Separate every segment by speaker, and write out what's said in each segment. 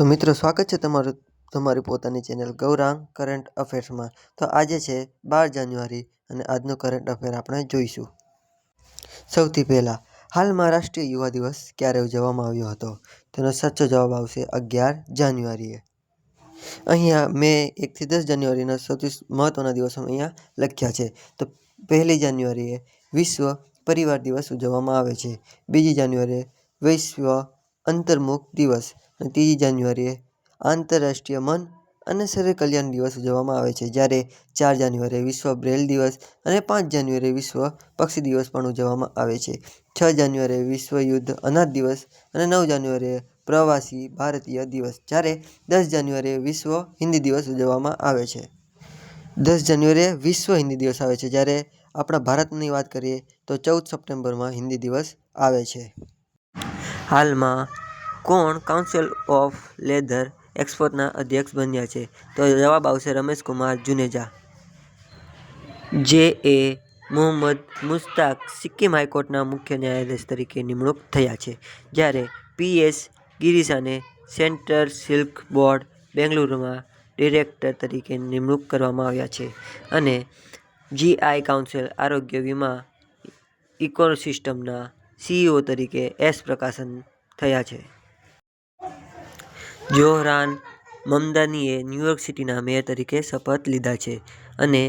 Speaker 1: તો મિત્રો, સ્વાગત છે તમારું, તમારી પોતાની ચેનલ ગૌરાંગ કરંટ અફેર્સમાં. તો આજે છે બાર જાન્યુઆરી અને આજનો કરંટ અફેર આપણે જોઈશું. સૌથી પહેલાં, હાલમાં રાષ્ટ્રીય યુવા દિવસ ક્યારે ઉજવવામાં આવ્યો હતો? તેનો સાચો જવાબ આવશે અગિયાર જાન્યુઆરીએ. અહીંયા મેં એકથી દસ જાન્યુઆરીના સૌથી મહત્ત્વના દિવસો અહીંયા લખ્યા છે. તો પહેલી જાન્યુઆરીએ વિશ્વ પરિવાર દિવસ ઉજવવામાં આવે છે. બીજી જાન્યુઆરીએ વિશ્વ અંતર્મુખ દિવસ. અને ત્રીજી જાન્યુઆરીએ આંતરરાષ્ટ્રીય મન અને શરીર કલ્યાણ દિવસ ઉજવવામાં આવે છે, જ્યારે ચાર જાન્યુઆરીએ વિશ્વ બ્રેલ દિવસ અને પાંચ જાન્યુઆરીએ વિશ્વ પક્ષી દિવસ પણ ઉજવવામાં આવે છે. છ જાન્યુઆરીએ વિશ્વ યુદ્ધ અનાથ દિવસ અને નવ જાન્યુઆરીએ પ્રવાસી ભારતીય દિવસ, જ્યારે દસ જાન્યુઆરીએ વિશ્વ હિન્દી દિવસ ઉજવવામાં આવે છે. દસ જાન્યુઆરીએ વિશ્વ હિન્દી દિવસ આવે છે, જ્યારે આપણા ભારતની વાત કરીએ તો ચૌદ સપ્ટેમ્બરમાં હિન્દી દિવસ આવે છે. હાલમાં કોણ કાઉન્સિલ ઓફ લેધર એક્સપોર્ટના અધ્યક્ષ બન્યા છે? તો જવાબ આવશે રમેશ કુમાર જુનેજા. જે એ મુહમ્મદ મુશ્તાક સિક્કિમ હાઈકોર્ટના મુખ્ય ન્યાયાધીશ તરીકે નિમણૂક થયા છે. જ્યારે પી એસ ગિરીસાને સેન્ટ્રલ સિલ્ક બોર્ડ બેંગલુરુમાં ડિરેક્ટર તરીકે નિમણૂક કરવામાં આવ્યા છે અને જીઆઈ કાઉન્સિલ આરોગ્ય વીમા ઇકોસિસ્ટમના સીઈઓ તરીકે એસ પ્રકાશન થયા છે. જોહરાન મમદાનીએ ન્યૂયોર્ક સિટીના મેયર તરીકે શપથ લીધા છે અને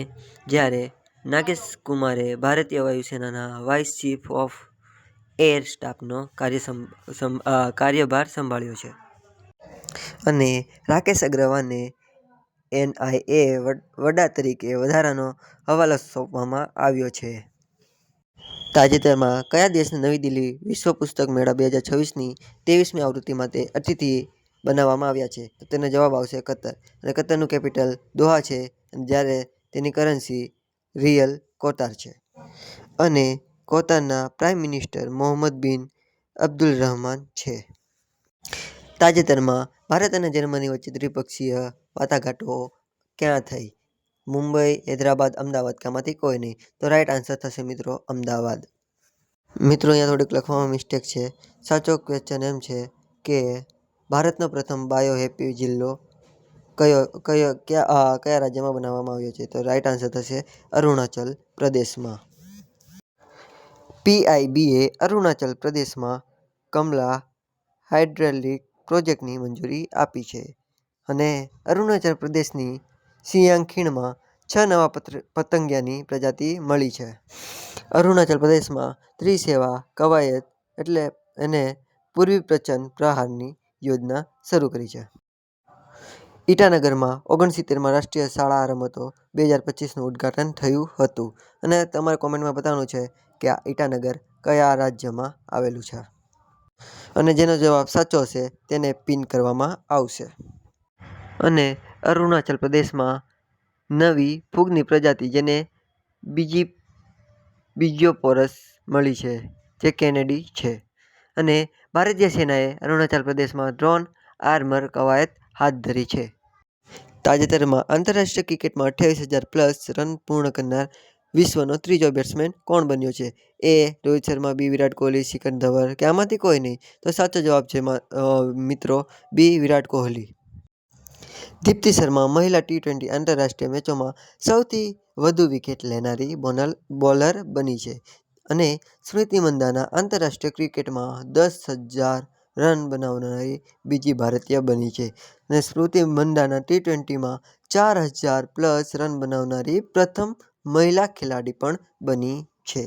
Speaker 1: જ્યારે નાગેશ કુમારે ભારતીય વાયુસેનાના વાઇસ ચીફ ઓફ એર સ્ટાફનો કાર્ય કાર્યભાર સંભાળ્યો છે. અને રાકેશ અગ્રવાલને એનઆઈએ વડા તરીકે વધારાનો હવાલો સોંપવામાં આવ્યો છે. તાજેતરમાં કયા દેશને નવી દિલ્હી વિશ્વ પુસ્તક મેળા બે હજાર છવ્વીસની ત્રેવીસમી આવૃત્તિ માટે અતિથિ બનાવવામાં આવ્યા છે. તો તેનો જવાબ આવશે કતર. અને કતરનું કેપિટલ દોહા છે. જ્યારે તેની કરન્સી રિયલ કોતાર છે. અને કોતારના પ્રાઇમ મિનિસ્ટર મોહમ્મદ બિન અબ્દુલ રહમાન છે. તાજેતરમાં ભારત અને જર્મની વચ્ચે દ્વિપક્ષીય વાટાઘાટો ક્યાં થઈ? મુંબઈ, હૈદરાબાદ, અમદાવાદ કામાંથી કોઈ નહીં. તો રાઈટ આન્સર થશે મિત્રો અમદાવાદ. મિત્રો, અહીંયા થોડીક લખવામાં મિસ્ટેક છે. સાચો ક્વેશ્ચન એમ છે કે ભારતનો પ્રથમ બાયો હેપી જિલ્લો કયો કયો, કયા કયા રાજ્યમાં બનાવવામાં આવ્યો છે? તો રાઈટ આન્સર થશે અરુણાચલ પ્રદેશમાં. પીઆઈબીએ અરુણાચલ પ્રદેશમાં કમલા હાઇડ્રોલિક પ્રોજેક્ટની મંજૂરી આપી છે અને અરુણાચલ પ્રદેશની સિયાંગ ખીણમાં છ નવા પતંગિયાની પ્રજાતિ મળી છે. અરુણાચલ પ્રદેશમાં ત્રિસેવા કવાયત એટલે એને પૂર્વી પ્રચંડ પ્રહારની યોજના શરૂ કરી છે. ઈટાનગરમાં ઓગણસિત્તેરમાં રાષ્ટ્રીય શાળા રમતો બે હજાર પચીસનું ઉદ્ઘાટન થયું હતું. અને તમારે કોમેન્ટમાં બતાવવાનું છે કે આ ઈટાનગર કયા રાજ્યમાં આવેલું છે? અને જેનો જવાબ સાચો હશે તેને પિન કરવામાં આવશે. અને અરુણાચલ પ્રદેશમાં નવી ફૂગની પ્રજાતિ જેને બીજી બીજોપોરસ મળી છે જે કેનેડી છે. અને ભારતીય સેનાએ અરુણાચલ પ્રદેશમાં ડ્રોન આર્મર કવાયત હાથ ધરી છે. તાજેતરમાં આંતરરાષ્ટ્રીય ક્રિકેટમાં અઠ્યાવીસ હજાર પ્લસ રન પૂર્ણ કરનાર વિશ્વનો ત્રીજો બેટ્સમેન કોણ બન્યો છે? એ રોહિત શર્મા, બી વિરાટ કોહલી, શિખર ધવર કે આમાંથી કોઈ નહીં? તો સાચો જવાબ છે મિત્રો, બી વિરાટ કોહલી. દીપ્તિ શર્મા મહિલા ટી ટ્વેન્ટી આંતરરાષ્ટ્રીય મેચોમાં સૌથી વધુ વિકેટ લેનારી બોનલ, બોલર બની છે. અને સ્મૃતિ મંદાના આંતરરાષ્ટ્રીય ક્રિકેટમાં દસ હજાર રન બનાવનારી બીજી ભારતીય બની છે અને સ્મૃતિ મંદાના ટી ટ્વેન્ટીમાં ચાર હજાર પ્લસ રન બનાવનારી પ્રથમ મહિલા ખેલાડી પણ બની છે.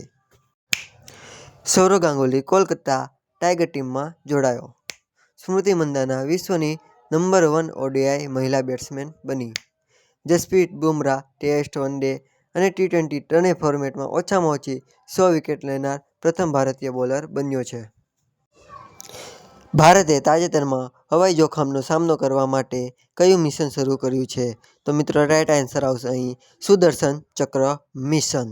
Speaker 1: સૌરવ ગાંગુલી કોલકાતા ટાઈગર ટીમમાં જોડાયો. સ્મૃતિ મંદાના વિશ્વની નંબર વન ઓડીઆઈ મહિલા બેટ્સમેન બની. Jasprit Bumrah, test one day અને ટી ટ્વેન્ટી ત્રણેય ફોર્મેટમાં ઓછામાં ઓછી સો વિકેટ લેનાર પ્રથમ ભારતીય બોલર બન્યો છે. ભારતે તાજેતરમાં હવાઈ જોખમનો સામનો કરવા માટે કયું મિશન શરૂ કર્યું છે? તો મિત્રો રાઈટ આન્સર આવશે અહીં. Sudarshan Chakra mission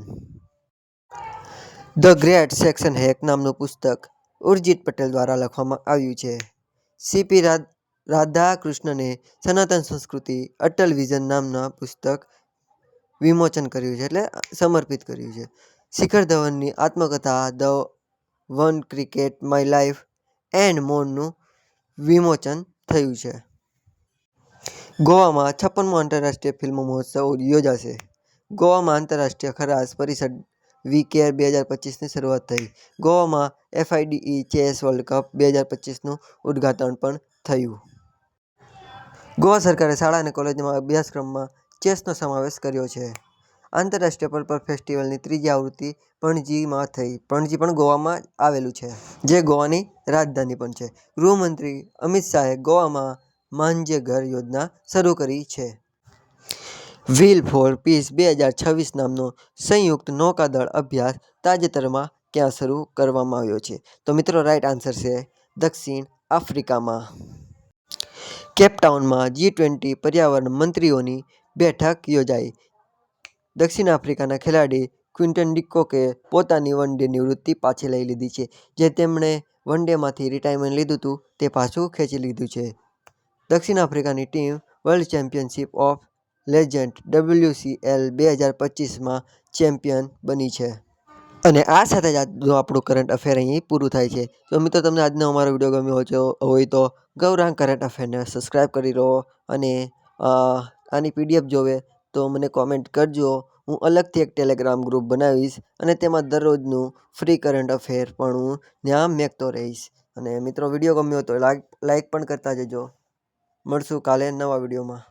Speaker 1: the great section hack નામનું પુસ્તક ઉર્જિત પટેલ દ્વારા લખવામાં આવ્યું છે. સીપી રાધાકૃષ્ણને સનાતન સંસ્કૃતિ અટલ વિઝન નામના પુસ્તક વિમોચન કર્યું છે એટલે સમર્પિત કર્યું છે. શિખર ધવનની આત્મકથા the one cricket my life and મોરનું વિમોચન થયું છે. ગોવામાં છપ્પનમો આંતરરાષ્ટ્રીય ફિલ્મ મહોત્સવ યોજાશે. ગોવામાં આંતરરાષ્ટ્રીય ખરાસ પરિષદ વીકેર બે હજાર પચીસની શરૂઆત થઈ. ગોવામાં એફઆઈડીઈ ચેસ વર્લ્ડ કપ બે હજાર પચીસનું ઉદ્ઘાટન પણ થયું. ગોવા સરકારે શાળા અને કોલેજમાં અભ્યાસક્રમમાં ચેસનો સમાવેશ કર્યો છે. આંતરરાષ્ટ્રીય પર્પલ ફેસ્ટિવલની ત્રીજી આવૃત્તિ પણજીમાં થઈ. પણજી પણ ગોવામાં આવેલું છે, જે ગોવાની રાજધાની પણ છે. ગૃહમંત્રી અમિત શાહે ગોવામાં માંઝે ઘર યોજના શરૂ કરી છે. વ્હીલ ફોર પીસ બે હજાર છવ્વીસ નામનો સંયુક્ત નૌકાદળ અભ્યાસ તાજેતરમાં ક્યાં શરૂ કરવામાં આવ્યો છે? તો મિત્રો રાઈટ આન્સર છે દક્ષિણ આફ્રિકામાં. કેપટાઉનમાં જી ટ્વેન્ટી પર્યાવરણ મંત્રીઓની બેઠક યોજાઈ. દક્ષિણ આફ્રિકાના ખેલાડી ક્વિન્ટન ડિકોકે પોતાની વન ડે નિવૃત્તિ પાછી લઈ લીધી છે, જે તેમણે વન ડેમાંથી રિટાયરમેન્ટ લીધું હતું, તે પાછું ખેંચી લીધું છે. દક્ષિણ આફ્રિકાની team world championship of legend WCL બે હજાર પચીસમાં ચેમ્પિયન બની છે. અને આ સાથે જ આજનું આપણું કરંટ અફેર અહીં પૂરું થાય છે. તો મિત્રો, તમને આજનો અમારો વીડિયો ગમ્યો હોય તો ગૌરાંગ કરંટ અફેરને સબસ્ક્રાઈબ કરી રહો અને આની પીડીએફ જોવે, તો મને કોમેન્ટ કરજો. હું અલગથી એક ટેલિગ્રામ ગ્રુપ બનાવીશ અને તેમાં દરરોજનું ફ્રી કરંટ અફેર પણ હું ત્યાં મેકતો રહીશ. અને મિત્રો વીડિયો ગમ્યો તો લાઈક લાઈક પણ કરતા જજો. મળશું કાલે નવા વિડીયોમાં